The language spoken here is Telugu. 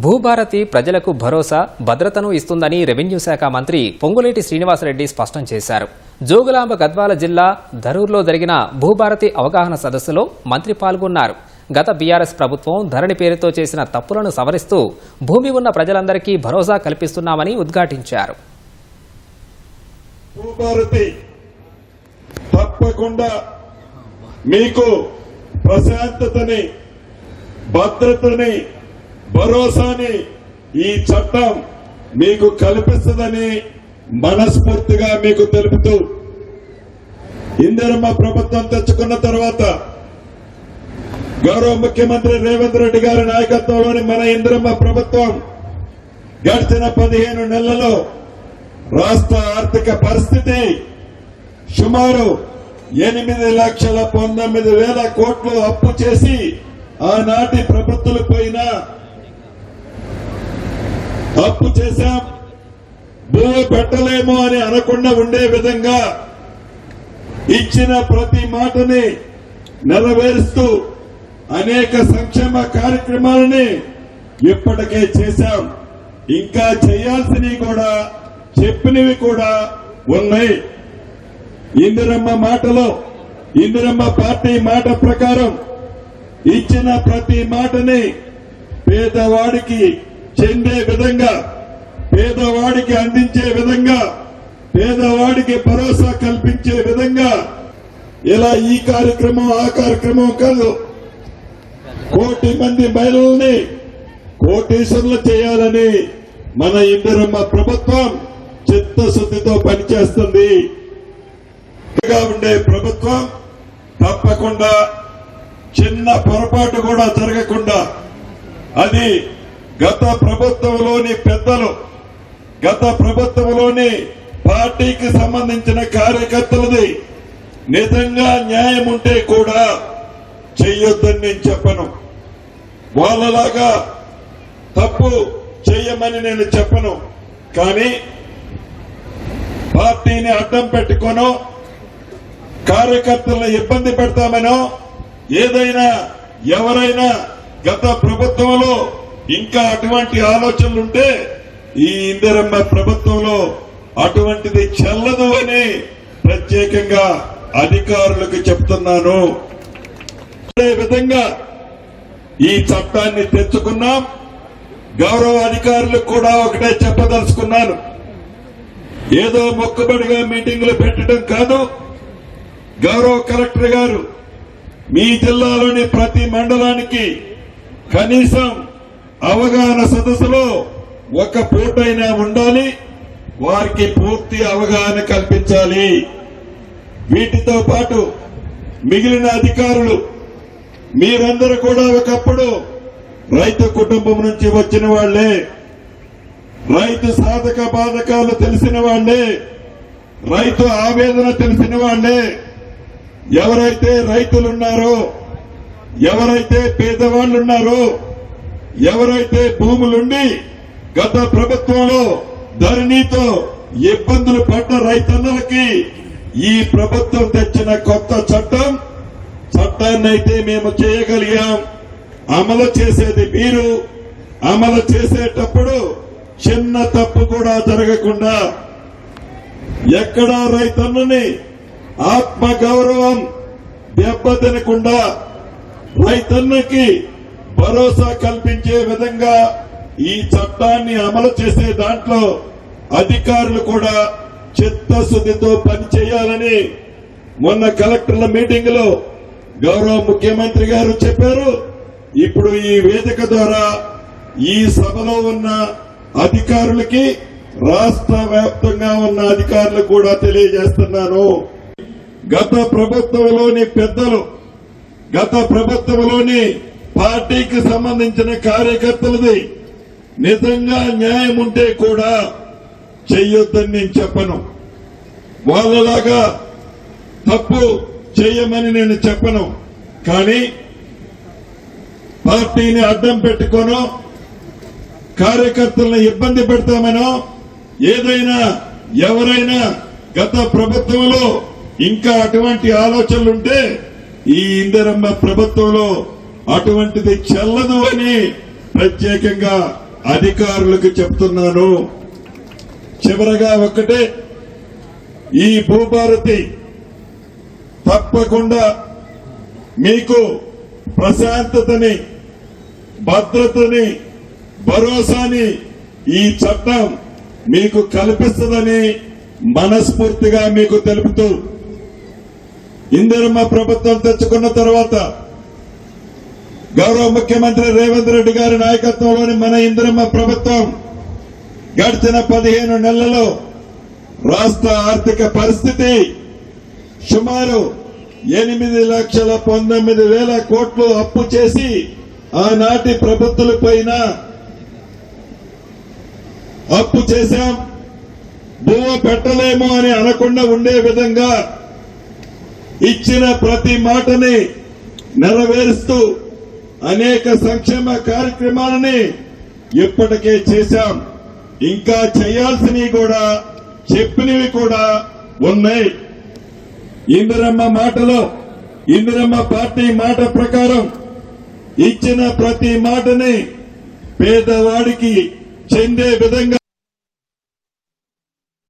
భూభారతి ప్రజలకు భరోసా భద్రతను ఇస్తుందని రెవెన్యూ శాఖ మంత్రి పొంగులేటి శ్రీనివాసరెడ్డి స్పష్టం చేశారు. జోగులాంబ గద్వాల జిల్లా ధరూర్లో జరిగిన భూభారతి అవగాహన సదస్సులో మంత్రి పాల్గొన్నారు. గత బీఆర్ఎస్ ప్రభుత్వం ధరణి పేరుతో చేసిన తప్పులను సవరిస్తూ భూమి ఉన్న ప్రజలందరికీ భరోసా కల్పిస్తున్నామని ఉద్ఘాటించారు. తప్పకుండా మీకు ప్రశాంతతని భద్రతని భరోసాని ఈ చట్టం మీకు కల్పిస్తుందని మనస్ఫూర్తిగా మీకు తెలుపుతూ ఇందిరమ్మ ప్రభుత్వం తెచ్చుకున్న తర్వాత గౌరవ ముఖ్యమంత్రి రేవంత్ రెడ్డి గారి నాయకత్వంలోని మన ఇందిరమ్మ ప్రభుత్వం గడిచిన పదిహేను నెలలలో రాష్ట్ర ఆర్థిక పరిస్థితి సుమారు ఎనిమిది లక్షల పంతొమ్మిది వేల కోట్లు అప్పు చేసి ఆనాటి ప్రభుత్వాల పైన అప్పు చేశాం. భూమి పెట్టలేమో అని అనకుండా ఉండే విధంగా ఇచ్చిన ప్రతి మాటని నెరవేరుస్తూ అనేక సంక్షేమ కార్యక్రమాలని ఇప్పటికే చేశాం. ఇంకా చేయాల్సినవి కూడా చెప్పినవి కూడా ఉన్నాయి. ఇందిరమ్మ మాటలో ఇందిరమ్మ పార్టీ మాట ప్రకారం ఇచ్చిన ప్రతి మాటని పేదవాడికి చెందే విధంగా పేదవాడికి అందించే విధంగా పేదవాడికి భరోసా కల్పించే విధంగా ఇలా ఈ కార్యక్రమం ఆ కార్యక్రమం కాదు. కోటి మంది మహిళల్ని కోటీశ్వర్లు చేయాలని మన ఇందిరమ్మ ప్రభుత్వం చిత్తశుద్ధితో పనిచేస్తుంది. ఉండే ప్రభుత్వం తప్పకుండా చిన్న పొరపాటు కూడా జరగకుండా అది గత ప్రభుత్వంలోని పెద్దలు గత ప్రభుత్వంలోని పార్టీకి సంబంధించిన కార్యకర్తలది నిజంగా న్యాయం ఉంటే కూడా చెయ్యొద్దని నేను చెప్పను. వాళ్ళలాగా తప్పు చెయ్యమని నేను చెప్పను. కానీ పార్టీని అడ్డం పెట్టుకోనో కార్యకర్తలను ఇబ్బంది పెడతామనో ఏదైనా ఎవరైనా గత ప్రభుత్వంలో ఇంకా అటువంటి ఆలోచనలుంటే ఈ ఇందిరమ్మ ప్రభుత్వంలో అటువంటిది చెల్లదు అని ప్రత్యేకంగా అధికారులకు చెప్తున్నాను. అదే విధంగా ఈ చట్టాన్ని తెచ్చుకున్నాం. గౌరవ అధికారులకు కూడా ఒకటే చెప్పదలుచుకున్నాను. ఏదో మొక్కుబడిగా మీటింగులు పెట్టడం కాదు. గౌరవ కలెక్టర్ గారు మీ జిల్లాలోని ప్రతి మండలానికి కనీసం అవగాహన సదస్సులో ఒక పూటైనా ఉండాలి వారికి పూర్తి అవగాహన కల్పించాలి. వీటితో పాటు మిగిలిన అధికారులు మీరందరూ కూడా ఒకప్పుడు రైతు కుటుంబం నుంచి వచ్చిన వాళ్ళే రైతు సాధక బాధకాలు తెలిసిన వాళ్ళే రైతు ఆవేదన తెలిసిన వాళ్ళే ఎవరైతే రైతులున్నారో ఎవరైతే పేదవాళ్ళున్నారో ఎవరైతే భూములుండి గత ప్రభుత్వంలో ధరణితో ఇబ్బందులు పడ్డ రైతన్నలకి ఈ ప్రభుత్వం తెచ్చిన కొత్త చట్టం చట్టాన్ని అయితే మేము చేయగలిగాం. అమలు చేసేది మీరు. అమలు చేసేటప్పుడు చిన్న తప్పు కూడా జరగకుండా ఎక్కడా రైతన్నని ఆత్మ గౌరవం దెబ్బతినకుండా రైతన్నకి భరోసా కల్పించే విధంగా ఈ చట్టాన్ని అమలు చేసే దాంట్లో అధికారులు కూడా చిత్తశుద్ధితో పనిచేయాలని మొన్న కలెక్టర్ల మీటింగ్లో గౌరవ ముఖ్యమంత్రి గారు చెప్పారు. ఇప్పుడు ఈ వేదిక ద్వారా ఈ సభలో ఉన్న అధికారులకి రాష్ట్ర వ్యాప్తంగా ఉన్న అధికారులు కూడా తెలియజేస్తున్నాను. గత ప్రభుత్వంలోని పెద్దలు గత ప్రభుత్వంలోని పార్టీకి సంబంధించిన కార్యకర్తలది నిజంగా న్యాయం ఉంటే కూడా చెయ్యొద్దని నేను చెప్పను. వాళ్ళలాగా తప్పు చేయమని నేను చెప్పను. కానీ పార్టీని అడ్డం పెట్టుకోను కార్యకర్తలను ఇబ్బంది పెడతామనో ఏదైనా ఎవరైనా గత ప్రభుత్వంలో ఇంకా అటువంటి ఆలోచనలుంటే ఈ ఇందిరమ్మ ప్రభుత్వంలో అటువంటిది చెల్లదు అని ప్రత్యేకంగా అధికారులకు చెప్తున్నాను. చివరగా ఒక్కటే ఈ భూభారతి తప్పకుండా మీకు ప్రశాంతతని భద్రతని భరోసాని ఈ చట్టం మీకు కల్పిస్తుందని మనస్ఫూర్తిగా మీకు తెలుపుతూ ఇందిరమ్మ ప్రభుత్వం తెచ్చుకున్న తర్వాత గౌరవ ముఖ్యమంత్రి రేవంత్ రెడ్డి గారి నాయకత్వంలోని మన ఇందిరమ్మ ప్రభుత్వం గడిచిన పదిహేను నెలలు రాష్ట్ర ఆర్థిక పరిస్థితి సుమారు ఎనిమిది లక్షల పంతొమ్మిది వేల కోట్లు అప్పు చేసి ఆనాటి ప్రభుత్వాల పైన అప్పు చేశాం. బువ్వ పెట్టలేము అని అనకుండా ఉండే విధంగా ఇచ్చిన ప్రతి మాటని నెరవేరుస్తూ అనేక సంక్షేమ కార్యక్రమాలని ఇప్పటికే చేశాం. ఇంకా చేయాల్సినవి కూడా చెప్పినవి కూడా ఉన్నాయి. ఇందిరమ్మ మాటలో ఇందిరమ్మ పార్టీ మాట ప్రకారం ఇచ్చిన ప్రతి మాటని పేదవాడికి చెందే విధంగా